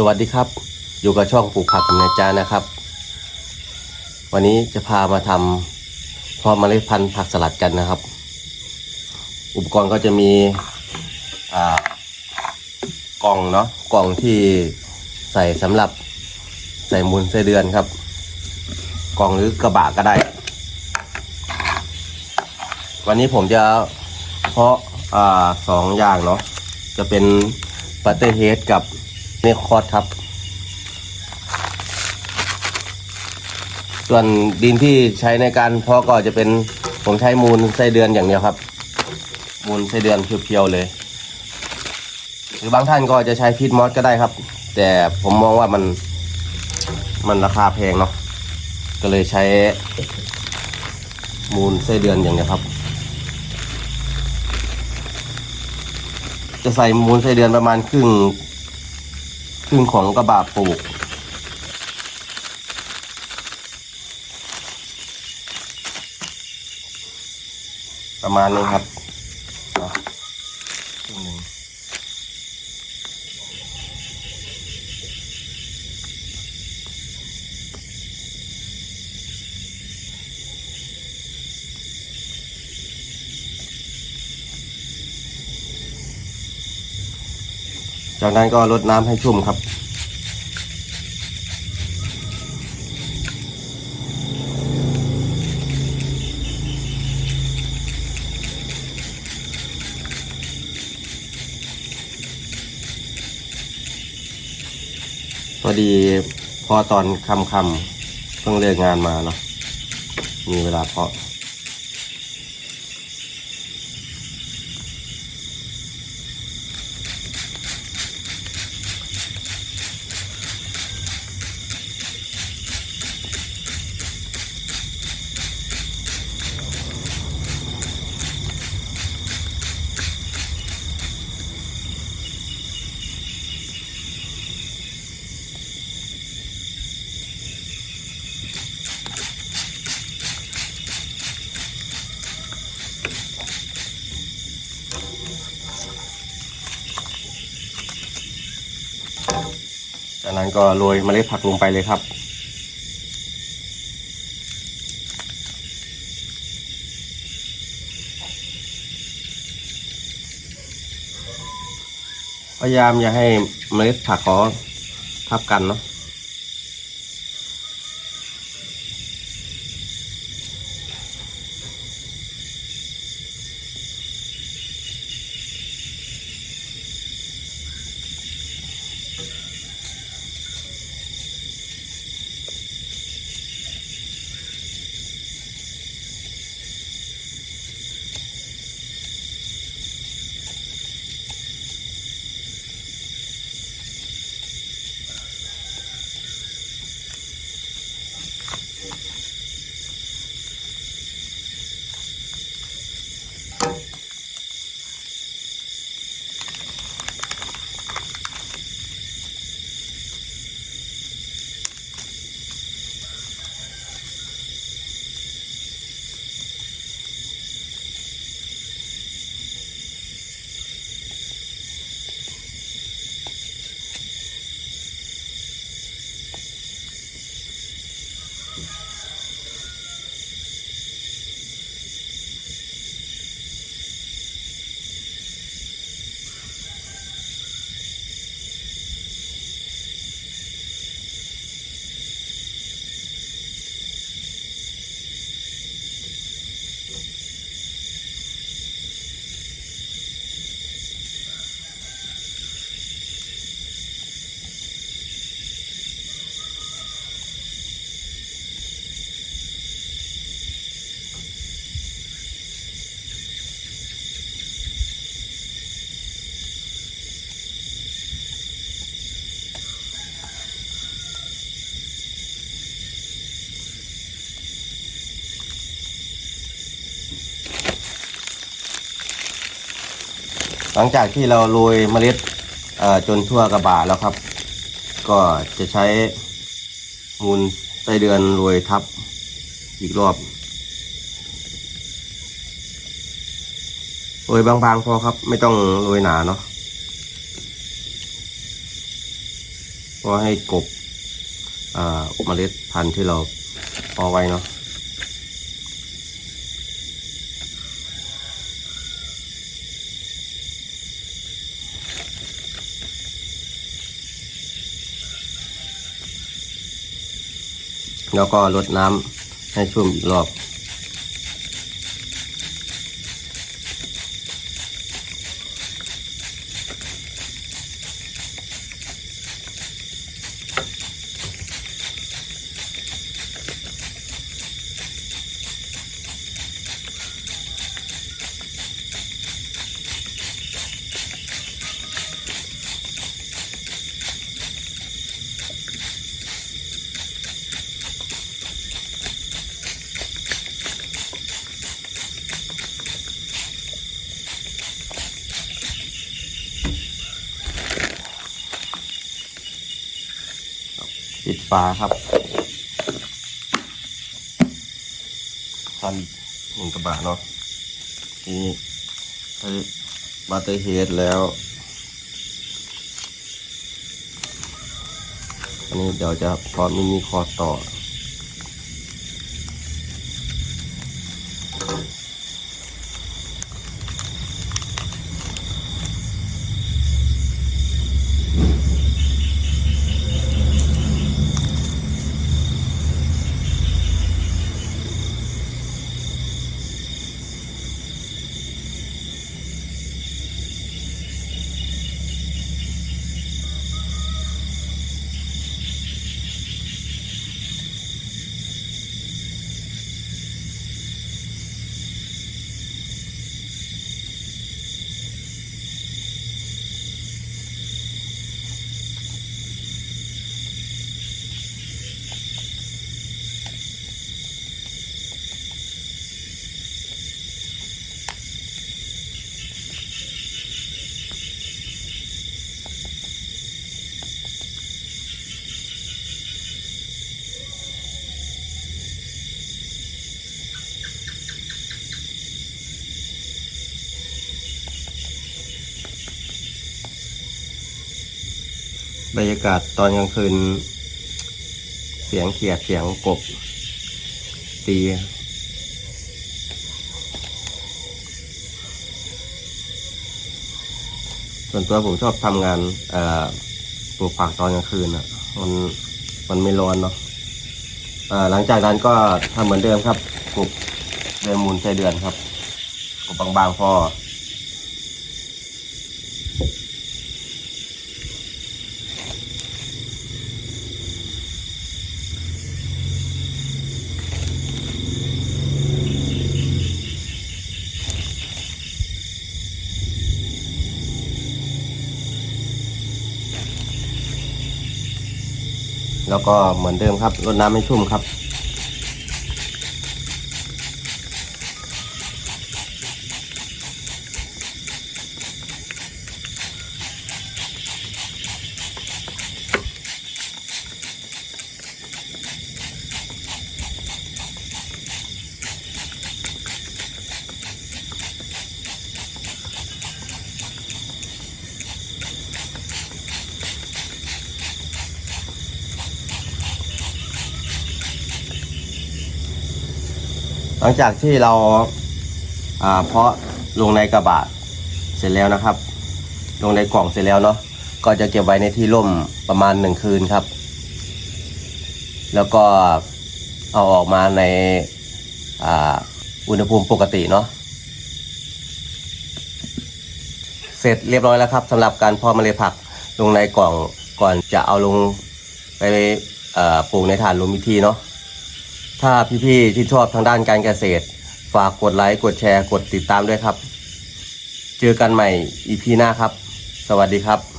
สวัสดีครับ อยู่กับช่องปลูกผักกับนายจานะครับ วันนี้จะพามาทำเพาะเมล็ดพันธุ์ผักสลัดกันนะครับ อุปกรณ์ก็จะมีอ่ากล่องเนาะกล่องที่ใส่สำหรับใส่มูลไส้เดือนครับ กล่องหรือกระบะก็ได้ วันนี้ผมจะเพาะอ่าสองอย่างเนาะจะเป็นบัตเตอร์เฮดกับ เนคอร์ดครับ ส่วนดินที่ใช้ในการเพาะก็จะเป็นผมใช้มูลไส้เดือนอย่างเดียวครับ มูลไส้เดือนเพียวๆเลย หรือบางท่านก็จะใช้พีทมอสก็ได้ครับ แต่ผมมองว่ามันมันราคาแพงเนาะก็เลยใช้มูลไส้เดือนอย่างเดียวครับ จะใส่มูลไส้เดือนประมาณครึ่ง ครึ่งของกระบะปลูก ประมาณนี้ครับเนาะครึ่งหนึ่ง จากนั้นก็รดน้ำให้ชุ่มครับ พอดีพอตอนค่ำเพิ่งเลิกงานมาเนาะมีเวลาเพาะ จากนั้นก็โรยเมล็ดผักลงไปเลยครับพยายามอย่าให้เมล็ดผักเขาทับกันเนาะ หลังจากที่เราโรยเมล็ดจนทั่วกระบะแล้วครับ ก็จะใช้มูลไส้เดือนโรยทับอีกรอบโรยบางๆพอครับ ไม่ต้องโรยหนาเนาะก็ให้กบอ่าเมล็ดพันธุ์ที่เราพอไว้เนาะ แล้วก็ลดน้ำให้ชุ่มอีกรอบ ปิดฝาครับทันหนึ่งกระบะเนาะทีนี้ใช้บัตเตอร์เฮดแล้วอันนี้เดี๋ยวจะพอมินิคอร์สต่อ บรรยากาศตอนกลางคืน เสียงเขียดเสียงกบ ตี ส่วนตัวผมชอบทำงานปลูกผักตอนกลางคืนอะ มันมันไม่ร้อนเนาะหลังจากนั้นก็ทำเหมือนเดิมครับปลูกเดือนมูลไส้เดือนครับปลูกบางๆพอ แล้วก็เหมือนเดิมครับรดน้ำให้ชุ่มครับ ลังจากที่เราเพาะลงในกระบะเสร็จแล้วนะครับ ลงในกล่องเสร็จแล้วเนาะก็จะเก็บไว้ในที่ร่มประมาณหนึ่งคืนครับ แล้วก็เอาออกมาในอุณหภูมิปกติเนาะเสร็จเรียบร้อยแล้วครับสำหรับการเพาะเมล็ดผักลงในกล่องก่อนจะเอาลงไปปลูกในฐานลมพิธีเนาะ ถ้าพี่ๆที่ชอบทางด้านการเกษตร ฝากกดไลค์กดแชร์กดติดตามด้วยครับ เจอกันใหม่อีพีหน้าครับ สวัสดีครับ